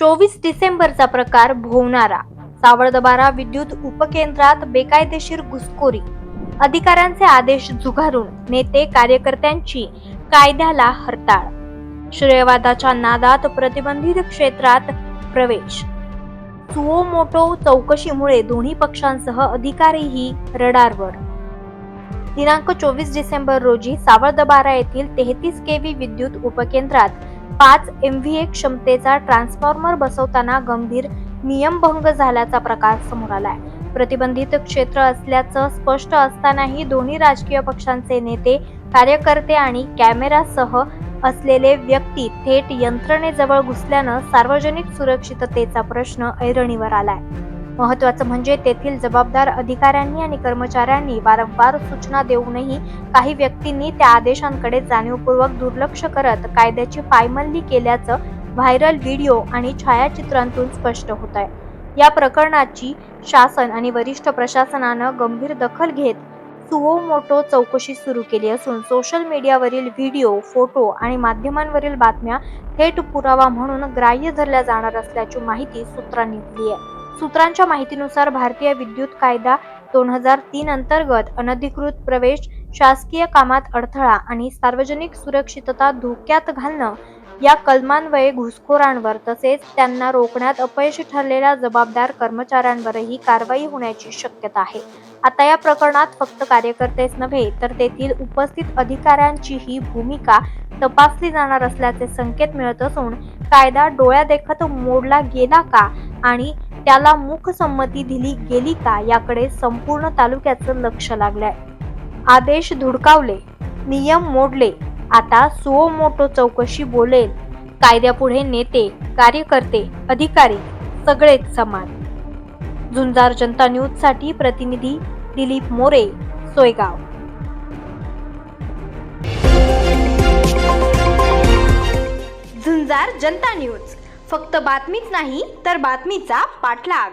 चोवीस डिसेंबरचा प्रकार भोवणारा. सावळदबारा विद्युत उपकेंद्रात बेकायदेशीर घुसखोरी. अधिकाऱ्यांचे आदेश झुगारून नेते कार्यकर्त्यांची कायद्याला हरताळ. श्रेयवादाच्या नादात प्रतिबंधित क्षेत्रात प्रवेश. सुओमोटो चौकशीमुळे दोन्ही पक्षांसह अधिकारीही रडारवर. दिनांक चोवीस डिसेंबर रोजी सावळदबारा येथील तेहतीस केव्ही विद्युत उपकेंद्रात पाच एम व्हीएक क्षमतेचा ट्रान्सफॉर्मर बसवताना गंभीर नियमभंग झाल्याचा प्रकार समोर आलाय. प्रतिबंधित क्षेत्र असल्याचं स्पष्ट असतानाही दोन्ही राजकीय पक्षांचे नेते कार्यकर्ते आणि कॅमेरासह असलेले व्यक्ती थेट यंत्रणेजवळ घुसल्यानं सार्वजनिक सुरक्षिततेचा प्रश्न ऐरणीवर आलाय. महत्वाचं म्हणजे तेथील जबाबदार अधिकाऱ्यांनी आणि कर्मचाऱ्यांनी वारंवार सूचना देऊनही काही व्यक्तींनी त्या आदेशांकडे जाणीवपूर्वक दुर्लक्ष करत कायद्याची पायमल्ली केल्याचं व्हायरल व्हिडिओ आणि छायाचित्रांतून स्पष्ट होत आहे या प्रकरणाची शासन आणि वरिष्ठ प्रशासनानं गंभीर दखल घेत सुओमोटो चौकशी सुरू केली असून सोशल मीडियावरील व्हिडिओ फोटो आणि माध्यमांवरील बातम्या थेट पुरावा म्हणून ग्राह्य धरल्या जाणार असल्याची माहिती सूत्रांनी दिली आहे. सूत्रांच्या माहितीनुसार भारतीय विद्युत कायदा दोन हजार तीन अंतर्गत अनधिकृत प्रवेश शासकीय कामात अडथळा आणि सार्वजनिक सुरक्षितता धोक्यात घालणं या कलमान्वये घुसखोरांवर तसेच त्यांना रोखण्यात अपयशी ठरलेल्या जबाबदार कर्मचाऱ्यांवरही कारवाई होण्याची शक्यता आहे. आता या प्रकरणात फक्त कार्यकर्तेच नव्हे तर तेथील उपस्थित अधिकाऱ्यांचीही भूमिका तपासली जाणार असल्याचे संकेत मिळत असून कायदा डोळ्यादेखत मोडला गेला का आणि त्याला मूकसंमती दिली गेली का याकडे संपूर्ण तालुक्याचं लक्ष लागलंय. आदेश धुडकावले नियम मोडले आता सुओ मोटो चौकशी बोलेल. कायद्यापुढे नेते कार्यकर्ते अधिकारी सगळेच समान. झुंजार जनता न्यूजसाठी प्रतिनिधी दिलीप मोरे सोयगाव. झुंजार जनता न्यूज. फक्त बातमीच नाही तर बातमीचा पाठलाग.